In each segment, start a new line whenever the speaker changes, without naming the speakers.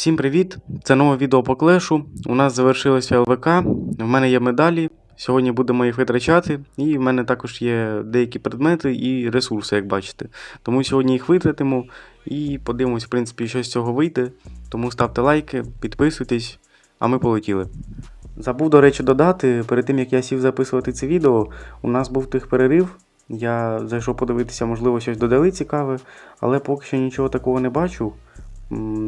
Всім привіт! Це нове відео по клешу. У нас завершилося ЛВК. В мене є медалі. Сьогодні будемо їх витрачати. І в мене також є деякі предмети і ресурси, як бачите. Тому сьогодні їх витратимо і подивимось, в принципі, що з цього вийде. Тому ставте лайки, підписуйтесь, а ми полетіли. Забув, до речі, додати, перед тим як я сів записувати це відео, у нас був тих перерив. Я зайшов подивитися, можливо, щось додали цікаве, але поки що нічого такого не бачу.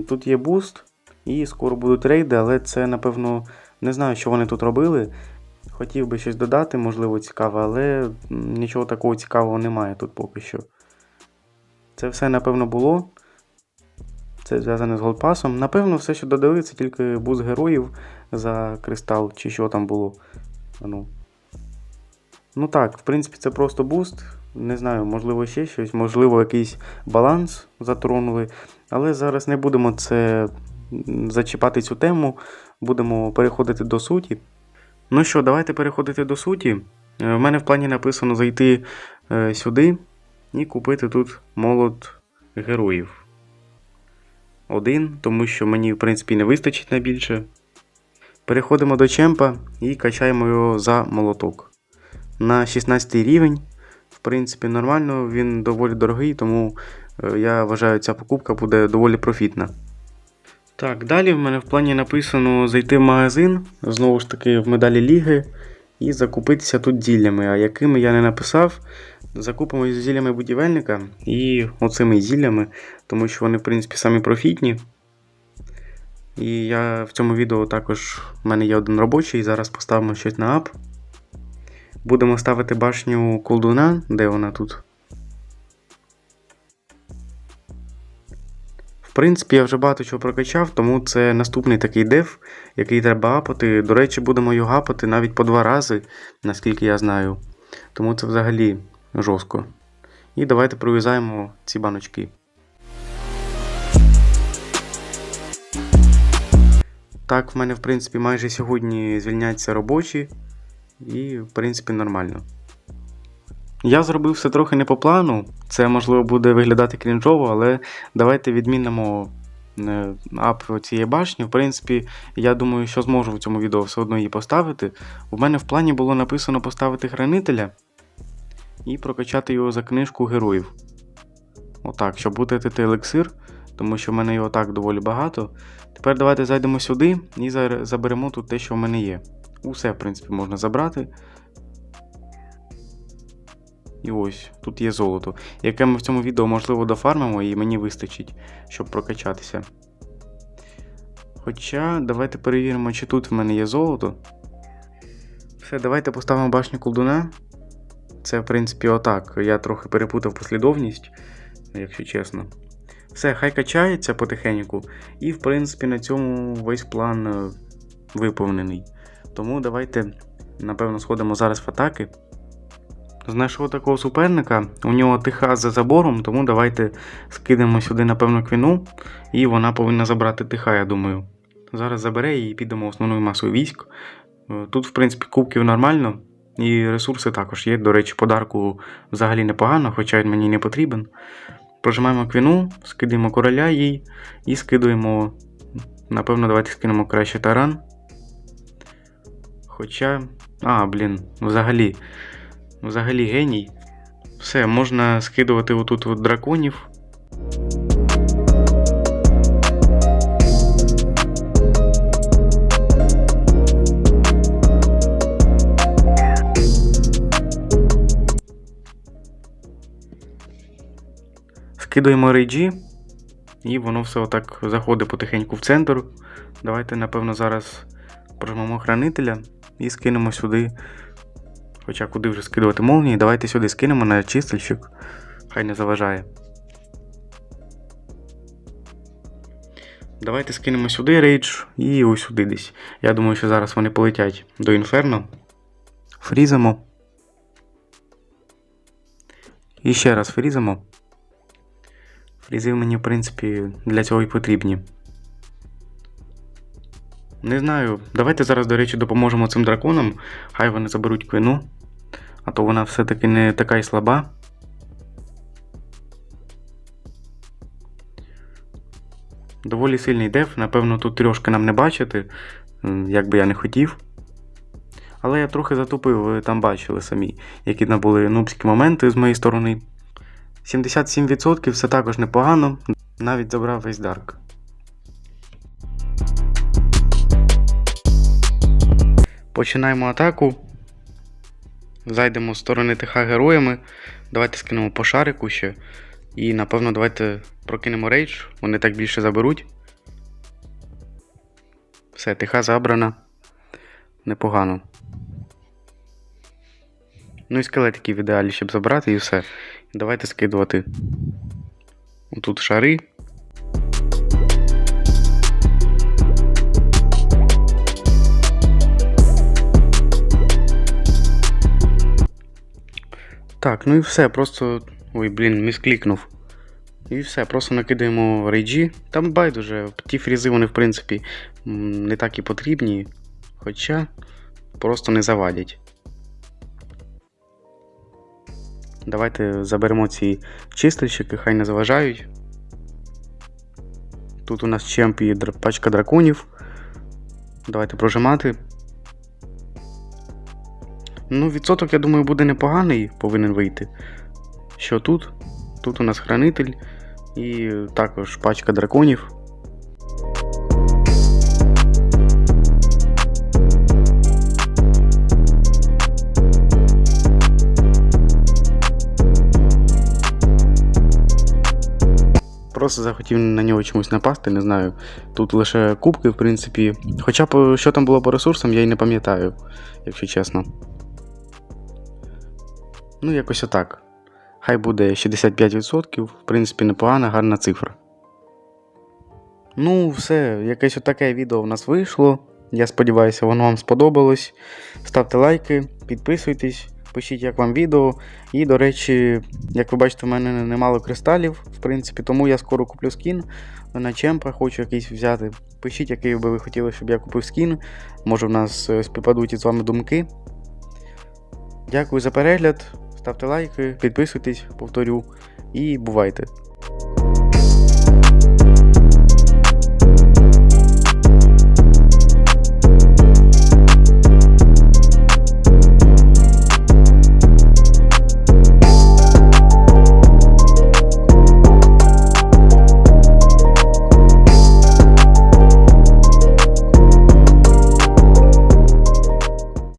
Тут є буст, і скоро будуть рейди, але це, напевно, не знаю, що вони тут робили. Хотів би щось додати, можливо, цікаве, але нічого такого цікавого немає тут поки що. Це все, напевно, було. Це зв'язане з голдпасом. Напевно, все, що додали, це тільки буст героїв за кристал, чи що там було. Ну. ну так, в принципі, це просто буст. Не знаю, можливо, ще щось, можливо, якийсь баланс затронули. Але зараз не будемо це зачіпати цю тему, будемо переходити до суті. Ну що, давайте переходити до суті. Е, В мене в плані написано зайти е, сюди і купити тут молот героїв. Один, тому що мені, в принципі, не вистачить на більше. Переходимо до чемпа і качаємо його за молоток. На 16 рівень. В принципі, нормально, він доволі дорогий, тому я вважаю, ця покупка буде доволі профітна. Так, далі в мене в плані написано зайти в магазин, знову ж таки в медалі ліги, і закупитися тут зіллями. А якими я не написав, закупимось зіллями будівельника і оцими зіллями, тому що вони, в принципі, самі профітні. І я в цьому відео також в мене є один робочий, зараз поставимо щось на ап. Будемо ставити башню колдуна, де вона тут. В принципі, я вже багато чого прокачав, тому це наступний такий дев, який треба апати. До речі, будемо його апати навіть по два рази, наскільки я знаю. Тому це взагалі жорстко. І давайте прив'язаємо ці баночки. Так, в мене, в принципі, майже сьогодні звільняться робочі, і, в принципі, нормально. Я зробив все трохи не по плану. Це можливо буде виглядати крінжово, але давайте відмінимо е, ап цієї башні. В принципі, я думаю, що зможу в цьому відео все одно її поставити. У мене в плані було написано поставити хранителя і прокачати його за книжку героїв. Отак, щоб витратити елексир, тому що в мене його так доволі багато. Тепер давайте зайдемо сюди і заберемо тут те, що в мене є. Усе, в принципі, можна забрати. І ось, тут є золото, яке ми в цьому відео, можливо, дофармимо, і мені вистачить, щоб прокачатися. Хоча, давайте перевіримо, чи тут в мене є золото. Все, давайте поставимо башню колдуна. Це, в принципі, отак. Я трохи перепутав послідовність, якщо чесно. Все, хай качається потихеньку. І, в принципі, на цьому весь план е, виповнений. Тому давайте, напевно, сходимо зараз в атаки. Знайшов такого суперника, у нього тиха за забором, тому давайте скинемо сюди, напевно, квіну, і вона повинна забрати тиха, я думаю. Зараз забере і підемо основною масою військ. Е, Тут, в принципі, кубків нормально, і ресурси також є. До речі, подарку взагалі непогано, хоча він мені не потрібен. Прожимаємо квіну, скидаємо короля їй і скидуємо. Напевно, давайте скинемо краще таран. Хоча. А, блін, взагалі. Взагалі геній. Все, можна скидувати отут от драконів. Скидуємо рейджі, і воно все отак заходить потихеньку в центр. Давайте, напевно, зараз прожмемо хранителя і скинемо сюди Хоча куди вже скидувати молнії, давайте сюди скинемо на чистильщик. Хай не заважає. Давайте скинемо сюди рейдж і ось сюди десь. Я думаю, що зараз вони полетять до інферно. Фрізимо. І ще раз фрізимо. Фрізи мені, в принципі, для цього і потрібні. Не знаю. Давайте зараз, до речі, допоможемо цим драконам. Хай вони заберуть квину. А то вона все-таки не така й слаба. Доволі сильний деф, напевно, тут трьошки нам не бачити, як би я не хотів. Але я трохи затупив, ви там бачили самі, які були нубські моменти з моєї сторони. 77% це також непогано, навіть забрав весь дарк. Починаємо атаку. Зайдемо з сторони ТХ героями. Давайте скинемо по шарику ще. І напевно давайте прокинемо рейдж. Вони так більше заберуть. Все, ТХ забрана. Непогано. Ну і скелетики в ідеалі, щоб забрати і все. Давайте скидувати. Тут шари. Так, ну і все, просто. Ой, блін, місклікнув. І все, просто накидаємо рейджі. Там байдуже, ті фрізи вони, в принципі, не так і потрібні. Хоча просто не завадять. Давайте заберемо ці чистильщики, хай не заважають. Тут у нас чемп пачка драконів. Давайте прожимати. Ну, відсоток, я думаю, буде непоганий, повинен вийти. Що тут? Тут у нас хранитель і також пачка драконів. Просто захотів на нього чомусь напасти, не знаю. Тут лише кубки, в принципі. Хоча б що там було по ресурсам, я й не пам'ятаю, якщо чесно. Ну, якось отак. Хай буде 65%, в принципі, непогана, гарна цифра. Ну, все, якесь отаке відео в нас вийшло. Я сподіваюся, воно вам сподобалось. Ставте лайки, підписуйтесь, пишіть, як вам відео. І, до речі, як ви бачите, в мене немало кристалів, в принципі, тому я скоро куплю скін на чемпа, хочу якийсь взяти. Пишіть, який би ви хотіли, щоб я купив скін. Може, в нас е, співпадуть із вами думки. Дякую за перегляд. Ставте лайки, підписуйтесь, повторю, і бувайте!